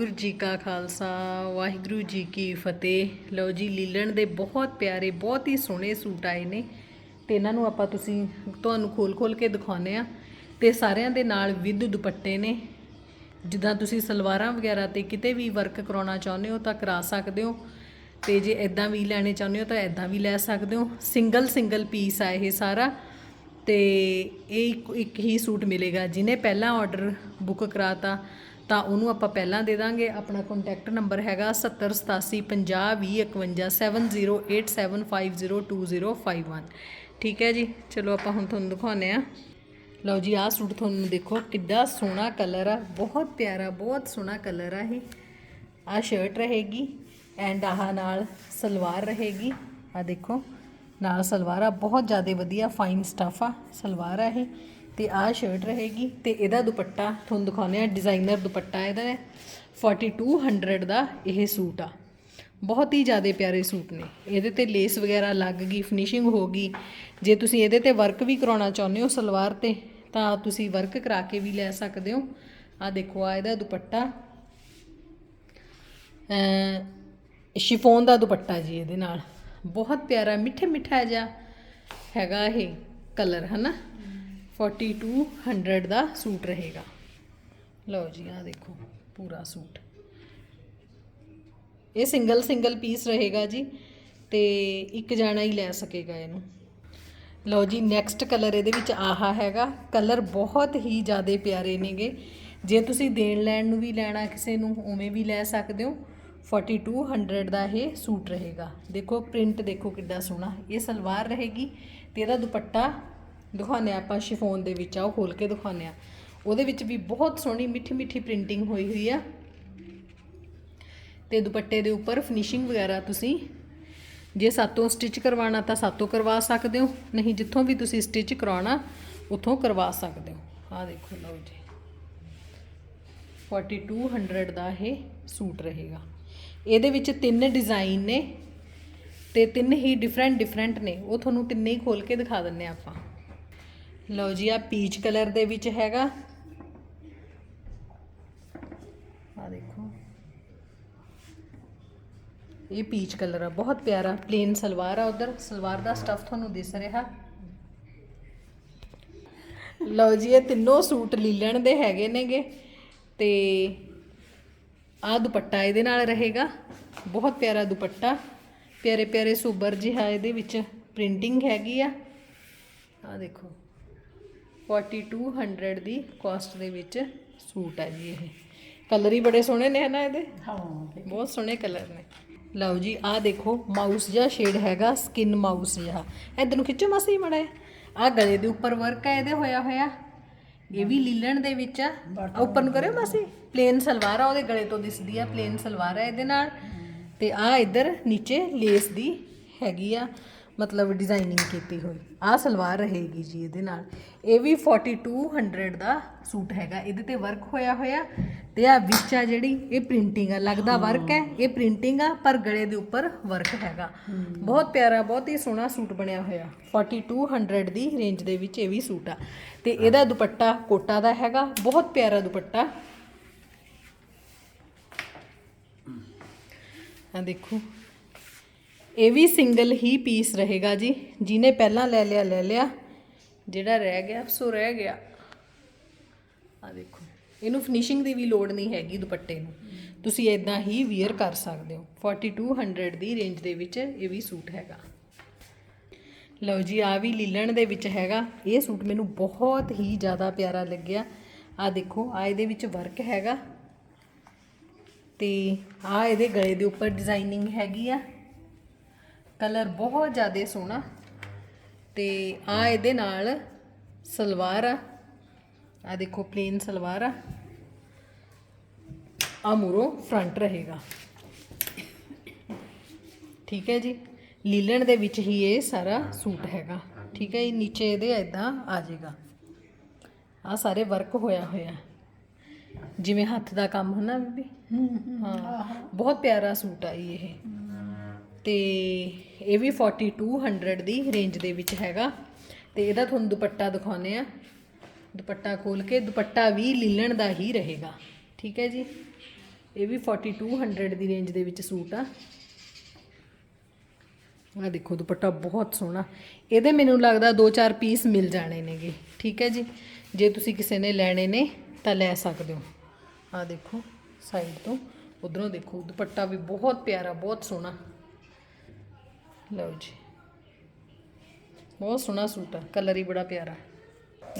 ਗੁਰੂ ਜੀ ਕਾ ਖਾਲਸਾ, ਵਾਹਿਗੁਰੂ ਜੀ ਕੀ ਫਤਿਹ। ਲਓ ਜੀ, ਲੀਲਣ ਦੇ ਬਹੁਤ ਪਿਆਰੇ, ਬਹੁਤ ਹੀ ਸੋਹਣੇ ਸੂਟ ਆਏ ਨੇ। ਤੇ ਇਹਨਾਂ ਨੂੰ ਆਪਾਂ ਤੁਸੀਂ, ਤੁਹਾਨੂੰ ਖੋਲ ਖੋਲ ਕੇ ਦਿਖਾਉਨੇ ਆ ਤੇ ਸਾਰਿਆਂ ਦੇ ਨਾਲ ਵਿਦ ਦੁਪੱਟੇ ਨੇ। ਜਿੱਦਾਂ ਤੁਸੀਂ ਸਲਵਾਰਾਂ ਵਗੈਰਾ ਤੇ ਕਿਤੇ ਵੀ ਵਰਕ ਕਰਾਉਣਾ ਚਾਹੁੰਦੇ ਹੋ ਤਾਂ ਕਰਾ ਸਕਦੇ ਹੋ। ਤੇ ਜੇ ਇਦਾਂ ਵੀ ਲੈਣੇ ਚਾਹੁੰਦੇ ਹੋ ਤਾਂ ਇਦਾਂ ਵੀ ਲੈ ਸਕਦੇ ਹੋ। ਸਿੰਗਲ ਸਿੰਗਲ ਪੀਸ ਆ ਇਹ ਸਾਰਾ। ਤੇ ਇਹ ਇੱਕ- ਹੀ ਸੂਟ ਮਿਲੇਗਾ ਜਿਹਨੇ ਪਹਿਲਾਂ ਆਰਡਰ ਬੁੱਕ ਕਰਾਤਾ। ਤਾਂ ਉਹਨੂੰ ਆਪਾਂ ਪਹਿਲਾਂ ਦੇ ਦਾਂਗੇ। ਆਪਣਾ ਕੰਟੈਕਟ ਨੰਬਰ ਹੈਗਾ 7087502087502051 ਠੀਕ ਹੈ ਜੀ, ਚਲੋ ਆਪਾਂ ਹੁਣ ਤੁਹਾਨੂੰ ਦਿਖਾਉਂਦੇ ਆ ਲਓ ਜੀ, ਆਹ ਸੂਟ ਤੁਹਾਨੂੰ ਦੇਖੋ, ਕਿੱਡਾ ਸੋਹਣਾ ਕਲਰ ਆ, ਬਹੁਤ ਪਿਆਰਾ, ਬਹੁਤ ਸੋਹਣਾ ਕਲਰ ਆ ਇਹ। ਆ ਸ਼ਰਟ ਰਹੇਗੀ ਐਂਡ ਆਹ ਨਾਲ ਸਲਵਾਰ ਰਹੇਗੀ। ਆ ਦੇਖੋ, ਨਾਲ ਸਲਵਾਰ ਆ, ਬਹੁਤ ਜ਼ਿਆਦਾ ਵਧੀਆ ਫਾਈਨ ਸਟਫ ਆ, ਸਲਵਾਰ ਆ ਇਹ। ਤੇ ਆਹ ਸ਼ਰਟ ਰਹੇਗੀ ਤੇ ਇਹਦਾ ਦੁਪੱਟਾ ਤੁਹਾਨੂੰ ਦਿਖਾਉਂਦੇ ਆ ਡਿਜ਼ਾਈਨਰ ਦੁਪੱਟਾ ਇਹਦਾ ਹੈ। 4200 ਦਾ ਇਹ ਸੂਟ ਆ। ਬਹੁਤ ਹੀ ਜ਼ਿਆਦਾ ਪਿਆਰੇ ਸੂਟ ਨੇ। ਇਹਦੇ ਤੇ ਲੇਸ ਵਗੈਰਾ ਲੱਗ ਗਈ ਫਿਨਿਸ਼ਿੰਗ ਹੋ ਗਈ। ਜੇ ਤੁਸੀਂ ਇਹਦੇ ਤੇ ਵਰਕ ਵੀ ਕਰਾਉਣਾ ਚਾਹੁੰਦੇ ਹੋ ਸਲਵਾਰ ਤੇ, ਤਾਂ ਤੁਸੀਂ ਵਰਕ ਕਰਾ ਕੇ ਵੀ ਲੈ ਸਕਦੇ ਹੋ। ਆ ਦੇਖੋ ਆ ਇਹਦਾ ਦੁਪੱਟਾ। ਸ਼ਿਫੋਨ ਦਾ ਦੁਪੱਟਾ ਜੀ ਇਹਦੇ ਨਾਲ। ਬਹੁਤ ਪਿਆਰਾ ਮਿੱਠੇ ਮਿੱਠਾ ਜਿਹਾ ਹੈਗਾ ਇਹ ਕਲਰ ਹਨਾ? 4200 ਦਾ ਸੂਟ ਰਹੇਗਾ। ਲਓ ਜੀ ਆ ਦੇਖੋ, ਪੂਰਾ ਸੂਟ। ਇਹ ਸਿੰਗਲ ਸਿੰਗਲ ਪੀਸ ਰਹੇਗਾ ਜੀ ਤੇ ਇੱਕ ਜਾਣਾ ਹੀ ਲੈ ਸਕੇਗਾ ਇਹਨੂੰ। ਲਓ ਜੀ ਨੈਕਸਟ ਕਲਰ ਇਹਦੇ ਵਿੱਚ ਆਹਾ ਹੈਗਾ। ਕਲਰ ਬਹੁਤ ਹੀ ਜ਼ਿਆਦਾ ਪਿਆਰੇ ਨੇਗੇ। ਜੇ ਤੁਸੀਂ ਦੇਣ ਲੈਣ ਨੂੰ ਵੀ ਲੈਣਾ ਕਿਸੇ ਨੂੰ, ਉਵੇਂ ਵੀ ਲੈ ਸਕਦੇ ਹੋ। 4200 ਦਾ ਇਹ ਸੂਟ ਰਹੇਗਾ। ਦੇਖੋ ਪ੍ਰਿੰਟ ਦੇਖੋ ਕਿੱਡਾ ਸੋਹਣਾ। ਇਹ ਸਲਵਾਰ ਰਹੇਗੀ ਤੇ ਇਹਦਾ ਦੁਪੱਟਾ ਦਿਖਾਉਂਦੇ ਹਾਂ ਆਪਾਂ ਸ਼ਿਫੋਨ ਦੇ ਵਿੱਚ ਆ ਉਹ ਖੋਲ ਕੇ ਦਿਖਾਉਂਦੇ ਆ ਉਹਦੇ ਵਿੱਚ ਵੀ ਬਹੁਤ ਸੋਹਣੀ ਮਿੱਠੀ ਮਿੱਠੀ ਪ੍ਰਿੰਟਿੰਗ ਹੋਈ ਹੋਈ ਆ। ਤੇ ਦੁਪੱਟੇ ਦੇ ਉੱਪਰ ਫਿਨਿਸ਼ਿੰਗ ਵਗੈਰਾ ਤੁਸੀਂ ਜੇ ਸਾਤੋਂ ਸਟਿਚ ਕਰਵਾਉਣਾ ਤਾਂ ਸਾਤੋਂ ਕਰਵਾ ਸਕਦੇ ਹੋ, ਨਹੀਂ ਜਿੱਥੋਂ ਵੀ ਤੁਸੀਂ ਸਟਿਚ ਕਰਾਉਣਾ, ਉੱਥੋਂ ਕਰਵਾ ਸਕਦੇ ਹੋ। ਆਹ ਦੇਖੋ ਲਓ ਜੀ। 4200 ਦਾ ਇਹ ਸੂਟ ਰਹੇਗਾ। ਇਹਦੇ ਵਿੱਚ ਤਿੰਨ ਡਿਜ਼ਾਈਨ ਨੇ ਤੇ ਤਿੰਨ ਹੀ ਡਿਫਰੈਂਟ ਡਿਫਰੈਂਟ ਨੇ। ਉਹ ਤੁਹਾਨੂੰ ਤਿੰਨੇ ਹੀ ਖੋਲ ਕੇ ਦਿਖਾ ਦਿੰਨੇ ਆਪਾਂ। ਲਓ ਜੀ ਆ ਪੀਚ ਕਲਰ ਦੇ ਵਿੱਚ ਹੈਗਾ। ਆ ਦੇਖੋ। ਇਹ ਪੀਚ ਕਲਰ ਆ, ਬਹੁਤ ਪਿਆਰਾ ਪਲੇਨ ਸਲਵਾਰ ਆ ਉਧਰ। ਸਲਵਾਰ ਦਾ ਸਟਫ ਤੁਹਾਨੂੰ ਦਿਸ ਰਿਹਾ। ਲਓ ਜੀ, ਇਹ ਤਿੰਨੋਂ ਸੂਟ ਲੀਲਣ ਦੇ ਹੈਗੇ ਨੇਗੇ ਤੇ ਆ ਦੁਪੱਟਾ ਇਹਦੇ ਨਾਲ ਰਹੇਗਾ। ਬਹੁਤ ਪਿਆਰਾ ਦੁਪੱਟਾ। ਪਿਆਰੇ ਪਿਆਰੇ ਸੁਬਰ ਜਿਹਾ ਇਹਦੇ ਵਿੱਚ ਪ੍ਰਿੰਟਿੰਗ ਹੈਗੀ ਆ। ਆ ਦੇਖੋ। 4200 ਦੀ ਕਾਸਟ ਦੇ ਵਿੱਚ ਸੂਟ ਆ ਜੀ ਇਹ। ਕਲਰ ਹੀ ਬੜੇ ਸੋਹਣੇ ਨੇ ਹਨਾ ਇਹਦੇ? ਹਾਂ ਬਹੁਤ ਸੋਹਣੇ ਕਲਰ ਨੇ। ਲਓ ਜੀ ਆਹ ਦੇਖੋ ਮਾਊਸ ਜਿਹਾ ਸ਼ੇਡ ਹੈਗਾ ਸਕਿਨ ਮਾਊਸ ਜਿਹਾ। ਇਧਰ ਨੂੰ ਖਿੱਚੋ ਮਾਸੀ ਮੜਾ ਆ ਗਲੇ ਦੇ ਉੱਪਰ ਵਰਕ ਹੈ ਇਹਦੇ ਹੋਇਆ ਹੋਇਆ। ਇਹ ਵੀ ਲੀਲਣ ਦੇ ਵਿੱਚ ਆ। ਉੱਪਰ ਨੂੰ ਕਰਿਓ ਮਾਸੀ ਪਲੇਨ ਸਲਵਾਰ ਆ ਉਹਦੇ ਗਲੇ ਤੋਂ ਦਿਸਦੀ ਆ ਪਲੇਨ ਸਲਵਾਰ ਆ ਇਹਦੇ ਨਾਲ। ਤੇ ਆ ਇਧਰ ਨੀਚੇ ਲੇਸ ਦੀ ਹੈਗੀ ਆ। ਮਤਲਬ ਡਿਜ਼ਾਈਨਿੰਗ ਕੀਤੀ ਹੋਈ। ਆ ਸਲਵਾਰ ਰਹੇਗੀ ਜੀ ਇਹਦੇ ਨਾਲ। ਇਹ ਵੀ 4200 ਦਾ ਸੂਟ ਹੈਗਾ। ਇਹਦੇ ਤੇ ਵਰਕ ਹੋਇਆ ਹੋਇਆ। ਤੇ ਆ ਵਿੱਚ ਆ ਜਿਹੜੀ ਇਹ ਪ੍ਰਿੰਟਿੰਗ ਆ। ਲੱਗਦਾ ਵਰਕ ਹੈ। ਇਹ ਪ੍ਰਿੰਟਿੰਗ ਆ ਪਰ ਗਲੇ ਦੇ ਉੱਪਰ ਵਰਕ ਹੈਗਾ। ਬਹੁਤ ਪਿਆਰਾ ਬਹੁਤ ਹੀ ਸੋਹਣਾ ਸੂਟ ਬਣਿਆ ਹੋਇਆ। 4200 ਦੀ ਰੇਂਜ ਦੇ ਵਿੱਚ ਇਹ ਵੀ ਸੂਟ ਆ। ਤੇ ਇਹਦਾ ਦੁਪੱਟਾ ਕੋਟਾ ਦਾ ਹੈਗਾ। ਬਹੁਤ ਪਿਆਰਾ ਦੁਪੱਟਾ। ਆ ਦੇਖੋ। ਇਹ ਵੀ ਸਿੰਗਲ ਹੀ ਪੀਸ ਰਹੇਗਾ ਜੀ। ਜਿਹਨੇ ਪਹਿਲਾਂ ਲੈ ਲਿਆ ਲੈ ਲਿਆ। ਜਿਹੜਾ ਰਹਿ ਗਿਆ, ਸੋ ਰਹਿ ਗਿਆ। ਆ ਦੇਖੋ। ਇਹਨੂੰ ਫਿਨਿਸ਼ਿੰਗ ਦੀ ਵੀ ਲੋੜ ਨਹੀਂ ਹੈਗੀ ਦੁਪੱਟੇ ਨੂੰ। ਤੁਸੀਂ ਇਦਾਂ ਹੀ ਵੇਅਰ ਕਰ ਸਕਦੇ ਹੋ। 4200 ਦੀ ਰੇਂਜ ਦੇ ਵਿੱਚ ਇਹ ਵੀ ਸੂਟ ਹੈਗਾ। ਲਓ ਜੀ ਆ ਵੀ ਲੀਲਣ ਦੇ ਵਿੱਚ ਹੈਗਾ। ਇਹ ਸੂਟ ਮੈਨੂੰ ਬਹੁਤ ਹੀ ਜ਼ਿਆਦਾ ਪਿਆਰਾ ਲੱਗਿਆ। ਆ ਦੇਖੋ ਆ ਇਹਦੇ ਵਿੱਚ ਵਰਕ ਹੈਗਾ। ਤੇ ਆ ਇਹਦੇ ਗਲੇ ਦੇ ਉੱਪਰ ਡਿਜ਼ਾਈਨਿੰਗ ਹੈਗੀ ਆ। ਕਲਰ ਬਹੁਤ ਜ਼ਿਆਦਾ ਸੋਹਣਾ। ਤੇ ਆ ਇਹਦੇ ਨਾਲ ਸਲਵਾਰ ਆ। ਆ ਦੇਖੋ ਪਲੇਨ ਸਲਵਾਰ ਆ। ਆ ਮੂਰੋਂ ਫਰੰਟ ਰਹੇਗਾ। ਠੀਕ ਹੈ ਜੀ? ਲੀਲਣ ਦੇ ਵਿੱਚ ਹੀ ਇਹ ਸਾਰਾ ਸੂਟ ਹੈਗਾ। ਠੀਕ ਹੈ ਜੀ? ਨੀਚੇ ਇਹਦੇ ਇਦਾਂ ਆ ਜਾਏਗਾ। ਆ ਸਾਰੇ ਵਰਕ ਹੋਇਆ ਹੋਇਆ। ਜਿਵੇਂ ਹੱਥ ਦਾ ਕੰਮ ਹੈ ਨਾ ਬੀਬੀ ਹਾਂ ਬਹੁਤ ਪਿਆਰਾ ਸੂਟ ਆ ਜੀ ਇਹ। ਤੇ ਇਹ ਵੀ 4200 ਦੀ ਰੇਂਜ ਦੇ ਵਿੱਚ ਹੈਗਾ। ਤੇ ਇਹਦਾ ਤੁਹਾਨੂੰ ਦੁਪੱਟਾ ਦਿਖਾਉਨੇ ਆ ਦੁਪੱਟਾ ਖੋਲ ਕੇ, ਦੁਪੱਟਾ ਵੀ ਲੀਲਣ ਦਾ ਹੀ ਰਹੇਗਾ। ਠੀਕ ਹੈ ਜੀ? ਇਹ ਵੀ 4200 ਦੀ ਰੇਂਜ ਦੇ ਵਿੱਚ ਸੂਟ ਆ। ਆ ਦੇਖੋ, ਦੁਪੱਟਾ ਬਹੁਤ ਸੋਹਣਾ। ਇਹਦੇ ਮੈਨੂੰ ਲੱਗਦਾ 2-4 ਪੀਸ ਮਿਲ ਜਾਣੇ ਨੇਗੇ। ਠੀਕ ਹੈ ਜੀ? ਜੇ ਤੁਸੀਂ ਕਿਸੇ ਨੇ ਲੈਣੇ ਨੇ, ਤਾਂ ਲੈ ਸਕਦੇ ਹੋ। ਆ ਦੇਖੋ ਸਾਈਡ ਤੋਂ। ਉਧਰੋਂ ਦੇਖੋ, ਦੁਪੱਟਾ ਵੀ ਬਹੁਤ ਪਿਆਰਾ, ਬਹੁਤ ਸੋਹਣਾ। ਲਓ ਜੀ। ਬਹੁਤ ਸੋਹਣਾ ਸੂਟ ਆ, ਕਲਰ ਹੀ ਬੜਾ ਪਿਆਰਾ।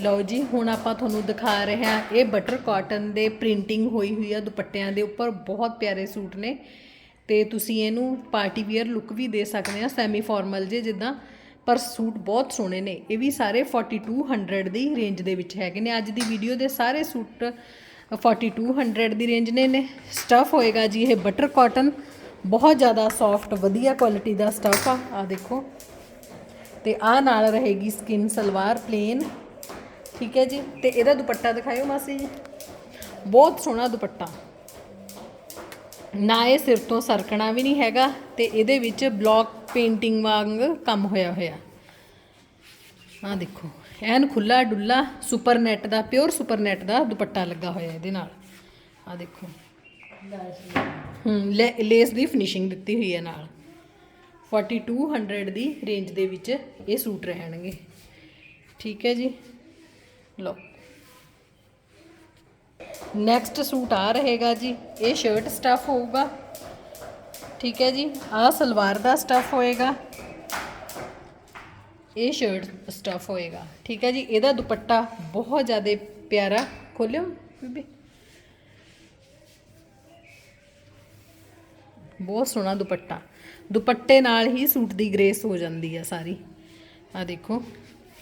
ਲਓ ਜੀ, ਹੁਣ ਆਪਾਂ ਤੁਹਾਨੂੰ ਦਿਖਾ ਰਹੇ ਹਾਂ ਇਹ ਬਟਰ ਕਾਟਨ ਦੇ ਪ੍ਰਿੰਟਿੰਗ ਹੋਈ ਹੋਈ ਆ ਦੁਪੱਟਿਆਂ ਦੇ ਉੱਪਰ, ਬਹੁਤ ਪਿਆਰੇ ਸੂਟ ਨੇ। ਤੇ ਤੁਸੀਂ ਇਹਨੂੰ ਪਾਰਟੀ ਵੀਅਰ ਲੁੱਕ ਵੀ ਦੇ ਸਕਦੇ ਆ ਸੈਮੀ ਫਾਰਮਲ ਜੇ ਜਿੱਦਾਂ, ਪਰ ਸੂਟ ਬਹੁਤ ਸੋਹਣੇ ਨੇ। ਇਹ ਵੀ ਸਾਰੇ 4200 ਦੀ ਰੇਂਜ ਦੇ ਵਿੱਚ ਹੈਗੇ ਨੇ। ਅੱਜ ਦੀ ਵੀਡੀਓ ਦੇ ਸਾਰੇ ਸੂਟ 4200 ਦੀ ਰੇਂਜ ਨੇ ਨੇ। ਸਟਫ ਹੋਏਗਾ ਜੀ ਇਹ ਬਟਰ ਕਾਟਨ ਬਹੁਤ ਜ਼ਿਆਦਾ ਸੌਫਟ ਵਧੀਆ ਕੁਆਲਿਟੀ ਦਾ ਸਟਫ ਆ। ਆ ਦੇਖੋ। ਤੇ ਆ ਨਾਲ ਰਹੇਗੀ ਸਕਿਨ ਸਲਵਾਰ ਪਲੇਨ ਠੀਕ ਹੈ ਜੀ? ਤੇ ਇਹਦਾ ਦੁਪੱਟਾ ਦਿਖਾਇਓ ਮਾਸੀ ਜੀ। ਬਹੁਤ ਸੋਹਣਾ ਦੁਪੱਟਾ। ਨਾ ਇਹ ਸਿਰ ਤੋਂ ਸਰਕਣਾ ਵੀ ਨਹੀਂ ਹੈਗਾ ਤੇ ਇਹਦੇ ਵਿੱਚ ਬਲੌਕ ਪੇਂਟਿੰਗ ਵਾਂਗ ਕੰਮ ਹੋਇਆ ਹੋਇਆ। ਆ ਦੇਖੋ। ਐਨ ਖੁੱਲਾ ਡੁੱਲਾ ਸੁਪਰ ਨੈਟ ਦਾ ਪਿਓਰ ਸੁਪਰ ਨੈਟ ਦਾ ਦੁਪੱਟਾ ਲੱਗਾ ਹੋਇਆ ਇਹਦੇ ਨਾਲ। ਆ ਦੇਖੋ। ਹੂੰ, ਲੈ- ਲੇਸ ਦੀ ਫਿਨਿਸ਼ਿੰਗ ਦਿੱਤੀ ਹੋਈ ਹੈ ਨਾਲ। 4200 ਦੀ ਰੇਂਜ ਦੇ ਵਿੱਚ ਇਹ ਸੂਟ ਰਹਿਣਗੇ। ਠੀਕ ਹੈ ਜੀ? ਲਓ। ਨੈਕਸਟ ਸੂਟ ਆ ਰਹੇਗਾ ਜੀ। ਇਹ ਸ਼ਰਟ ਸਟਫ ਹੋਊਗਾ। ਠੀਕ ਹੈ ਜੀ? ਆਹ ਸਲਵਾਰ ਦਾ ਸਟਫ ਹੋਏਗਾ। ਇਹ ਸ਼ਰਟ ਸਟਫ ਹੋਏਗਾ। ਠੀਕ ਹੈ ਜੀ? ਇਹਦਾ ਦੁਪੱਟਾ ਬਹੁਤ ਜ਼ਿਆਦਾ ਪਿਆਰਾ। ਖੋਲਿਓ ਬੀਬੀ। ਬਹੁਤ ਸੋਹਣਾ ਦੁਪੱਟਾ। ਦੁਪੱਟੇ ਨਾਲ ਹੀ ਸੂਟ ਦੀ ਗ੍ਰੇਸ ਹੋ ਜਾਂਦੀ ਆ ਸਾਰੀ। ਆ ਦੇਖੋ,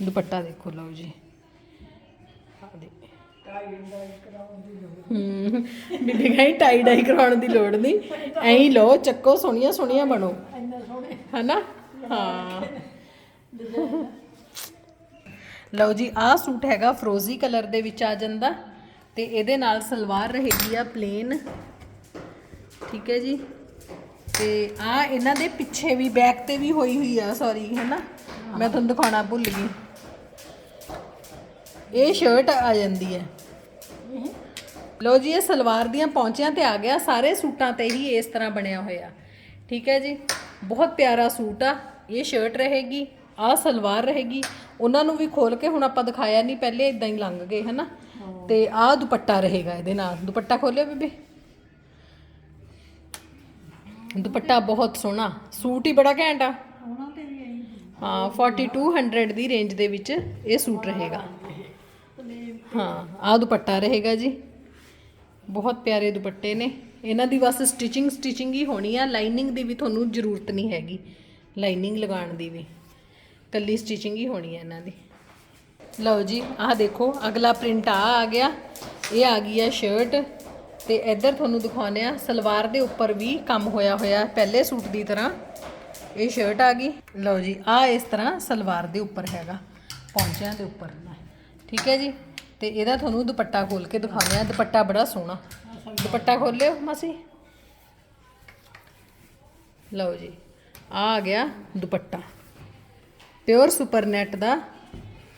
ਦੁਪੱਟਾ ਦੇਖੋ, ਲਓ ਜੀ। ਆ ਹੂੰ, ਬੀਬੀ ਕਹੀਂ ਟਾਈ ਡਾਈ ਕਰਾਉਣ ਦੀ ਲੋੜ ਨਹੀਂ। ਐਂ ਹੀ ਲਓ, ਚੱਕੋ, ਸੋਹਣੀਆਂ ਸੋਹਣੀਆਂ ਬਣੋ। ਹਨਾ? ਹਾਂ। ਲਓ ਜੀ, ਆਹ ਸੂਟ ਹੈਗਾ ਫਰੋਜ਼ੀ ਕਲਰ ਦੇ ਵਿੱਚ ਆ ਜਾਂਦਾ। ਤੇ ਇਹਦੇ ਨਾਲ ਸਲਵਾਰ ਰਹੇਗੀ ਆ ਪਲੇਨ ਠੀਕ ਹੈ ਜੀ? ਤੇ ਆ ਇਹਨਾਂ ਦੇ ਪਿੱਛੇ ਵੀ ਬੈਕ ਤੇ ਵੀ ਹੋਈ ਹੋਈ ਆ ਸੌਰੀ ਹੈਨਾ? ਮੈਂ ਤੁਹਾਨੂੰ ਦਿਖਾਉਣਾ ਭੁੱਲ ਗਈ। ਇਹ ਸ਼ਰਟ ਆ ਜਾਂਦੀ ਹੈ। ਲੋ ਜੀ, ਇਹ ਸਲਵਾਰ ਦੀਆਂ ਪੌਂਚਿਆਂ ਤੇ ਆ ਗਿਆ। ਸਾਰੇ ਸੂਟਾਂ ਤੇ ਹੀ ਇਸ ਤਰ੍ਹਾਂ ਬਣਿਆ ਹੋਇਆ। ਠੀਕ ਹੈ ਜੀ? ਬਹੁਤ ਪਿਆਰਾ ਸੂਟ ਆ। ਇਹ ਸ਼ਰਟ ਰਹੇਗੀ ਆਹ ਸਲਵਾਰ ਰਹੇਗੀ। ਉਹਨਾਂ ਨੂੰ ਵੀ ਖੋਲ ਕੇ ਹੁਣ ਆਪਾਂ ਦਿਖਾਇਆ ਨਹੀਂ ਪਹਿਲੇ ਇਦਾਂ ਹੀ ਲੰਘ ਗਏ, ਹਨਾ? ਤੇ ਆਹ ਦੁਪੱਟਾ ਰਹੇਗਾ ਇਹਦੇ ਨਾਲ। ਦੁਪੱਟਾ ਖੋਲਿਓ, ਬੀਬੀ। ਦੁਪੱਟਾ ਬਹੁਤ ਸੋਹਣਾ। ਸੂਟ ਹੀ ਬੜਾ ਘੈਂਟ ਆ। ਹਾਂ 4200 ਦੀ ਰੇਂਜ ਦੇ ਵਿੱਚ ਇਹ ਸੂਟ ਰਹੇਗਾ। ਹਾਂ ਆਹ ਦੁਪੱਟਾ ਰਹੇਗਾ ਜੀ। ਬਹੁਤ ਪਿਆਰੇ ਦੁਪੱਟੇ ਨੇ। ਇਹਨਾਂ ਦੀ ਬਸ ਸਟਿਚਿੰਗ ਸਟਿਚਿੰਗ ਹੀ ਹੋਣੀ ਆ। ਲਾਈਨਿੰਗ ਦੀ ਵੀ ਤੁਹਾਨੂੰ ਜ਼ਰੂਰਤ ਨਹੀਂ ਹੈਗੀ। ਲਾਈਨਿੰਗ ਲਗਾਉਣ ਦੀ ਵੀ। ਕੱਲੀ ਸਟਿਚਿੰਗ ਹੀ ਹੋਣੀ ਹੈ ਇਹਨਾਂ ਦੀ। ਲਓ ਜੀ ਆਹ ਦੇਖੋ ਅਗਲਾ ਪ੍ਰਿੰਟ ਆ ਆ ਗਿਆ। ਇਹ ਆ ਗਈ ਹੈ ਸ਼ਰਟ ਤੇ ਇੱਧਰ ਤੁਹਾਨੂੰ ਦਿਖਾਉਂਦੇ ਆ ਸਲਵਾਰ ਦੇ ਉੱਪਰ ਵੀ ਕੰਮ ਹੋਇਆ ਹੋਇਆ ਪਹਿਲੇ ਸੂਟ ਦੀ ਤਰ੍ਹਾਂ। ਇਹ ਸ਼ਰਟ ਆ ਗਈ। ਲਓ ਜੀ, ਆ ਇਸ ਤਰ੍ਹਾਂ ਸਲਵਾਰ ਦੇ ਉੱਪਰ ਹੈਗਾ, ਪੌਂਚਿਆਂ ਦੇ ਉੱਪਰ। ਠੀਕ ਹੈ ਜੀ? ਤੇ ਇਹਦਾ ਤੁਹਾਨੂੰ ਦੁਪੱਟਾ ਖੋਲ ਕੇ ਦਿਖਾਉਂਦੇ ਆ ਦੁਪੱਟਾ ਬੜਾ ਸੋਹਣਾ। ਦੁਪੱਟਾ ਖੋਲਿਓ ਮਾਸੀ। ਲਓ ਜੀ, ਆ ਆ ਗਿਆ ਦੁਪੱਟਾ। ਪਿਓਰ ਸੁਪਰ ਨੈਟ ਦਾ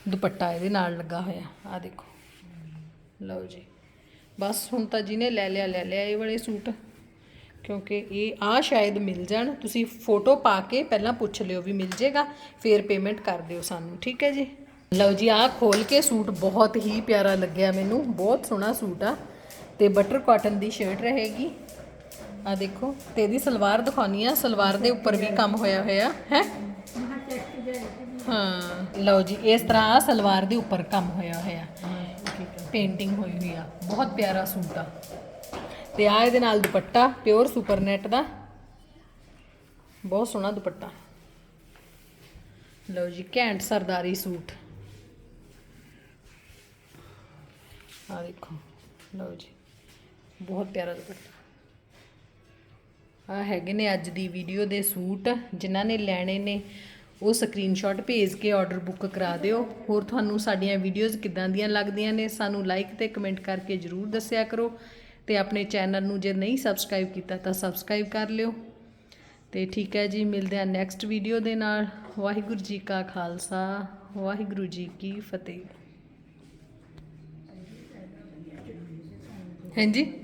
ਦੁਪੱਟਾ ਇਹਦੇ ਨਾਲ ਲੱਗਾ ਹੋਇਆ। ਆ ਦੇਖੋ। ਲਓ ਜੀ। ਬਸ ਹੁਣ ਤਾਂ ਜਿਹਨੇ ਲੈ ਲਿਆ ਲੈ ਲਿਆ ਇਹ ਵਾਲੇ ਸੂਟ। ਕਿਉਂਕਿ ਇਹ ਆ ਸ਼ਾਇਦ ਮਿਲ ਜਾਣ। ਤੁਸੀਂ ਫੋਟੋ ਪਾ ਕੇ ਪਹਿਲਾਂ ਪੁੱਛ ਲਿਓ ਵੀ ਮਿਲ ਜੇਗਾ ਫਿਰ ਪੇਮੈਂਟ ਕਰ ਦਿਓ ਸਾਨੂੰ, ਠੀਕ ਹੈ ਜੀ? ਲਓ ਜੀ, ਆਹ ਖੋਲ ਕੇ ਸੂਟ ਬਹੁਤ ਹੀ ਪਿਆਰਾ ਲੱਗਿਆ ਮੈਨੂੰ। ਬਹੁਤ ਸੋਹਣਾ ਸੂਟ ਆ। ਤੇ ਬਟਰ ਕਾਟਨ ਦੀ ਸ਼ਰਟ ਰਹੇਗੀ। ਆ ਦੇਖੋ, ਤੇ ਇਹਦੀ ਸਲਵਾਰ ਦਿਖਾਉਣੀ ਆ, ਸਲਵਾਰ ਦੇ ਉੱਪਰ ਵੀ ਕੰਮ ਹੋਇਆ ਹੋਇਆ, ਹੈ? ਹਾਂ, ਲਓ ਜੀ, ਇਸ ਤਰ੍ਹਾਂ ਆ ਸਲਵਾਰ ਦੇ ਉੱਪਰ ਕੰਮ ਹੋਇਆ ਹੋਇਆ। ਪੇਂਟਿੰਗ ਹੋਈ ਹੋਈ ਆ, ਬਹੁਤ ਪਿਆਰਾ ਸੂਟ ਆ। ਤੇ ਆ ਇਹਦੇ ਨਾਲ ਦੁਪੱਟਾ ਪਿਓਰ ਸੁਪਰ ਨੈਟ ਦਾ। ਬਹੁਤ ਸੋਹਣਾ ਦੁਪੱਟਾ। ਲਓ ਜੀ, ਘੈਂਟ ਸਰਦਾਰੀ ਸੂਟ। ਆ ਦੇਖੋ, ਲਓ ਜੀ, ਬਹੁਤ ਪਿਆਰਾ ਦੁਪੱਟਾ। ਆ ਹੈਗੇ ਨੇ ਅੱਜ ਦੀ ਵੀਡੀਓ ਦੇ ਸੂਟ, ਜਿਨ੍ਹਾਂ ਨੇ ਲੈਣੇ ਨੇ। ਉਹ ਸਕਰੀਨਸ਼ਾਟ ਭੇਜ ਕੇ ਆਰਡਰ ਬੁੱਕ ਕਰਾ ਦਿਓ। ਹੋਰ ਤੁਹਾਨੂੰ ਸਾਡੀਆਂ ਵੀਡੀਓਜ਼ ਕਿੱਦਾਂ ਦੀਆਂ ਲੱਗਦੀਆਂ ਨੇ, ਸਾਨੂੰ ਲਾਈਕ ਤੇ ਕਮੈਂਟ ਕਰਕੇ ਜਰੂਰ ਦੱਸਿਆ ਕਰੋ। ਤੇ ਆਪਣੇ ਚੈਨਲ ਨੂੰ ਜੇ ਨਹੀਂ ਸਬਸਕ੍ਰਾਈਬ ਕੀਤਾ, ਤਾਂ ਸਬਸਕ੍ਰਾਈਬ ਕਰ ਲਿਓ। ਤੇ ਠੀਕ ਹੈ ਜੀ, ਮਿਲਦੇ ਹਾਂ ਨੈਕਸਟ ਵੀਡੀਓ ਦੇ ਨਾਲ। ਵਾਹਿਗੁਰੂ ਜੀ ਕਾ ਖਾਲਸਾ, ਵਾਹਿਗੁਰੂ ਜੀ ਕੀ ਫਤਿਹ। ਹਾਂਜੀ?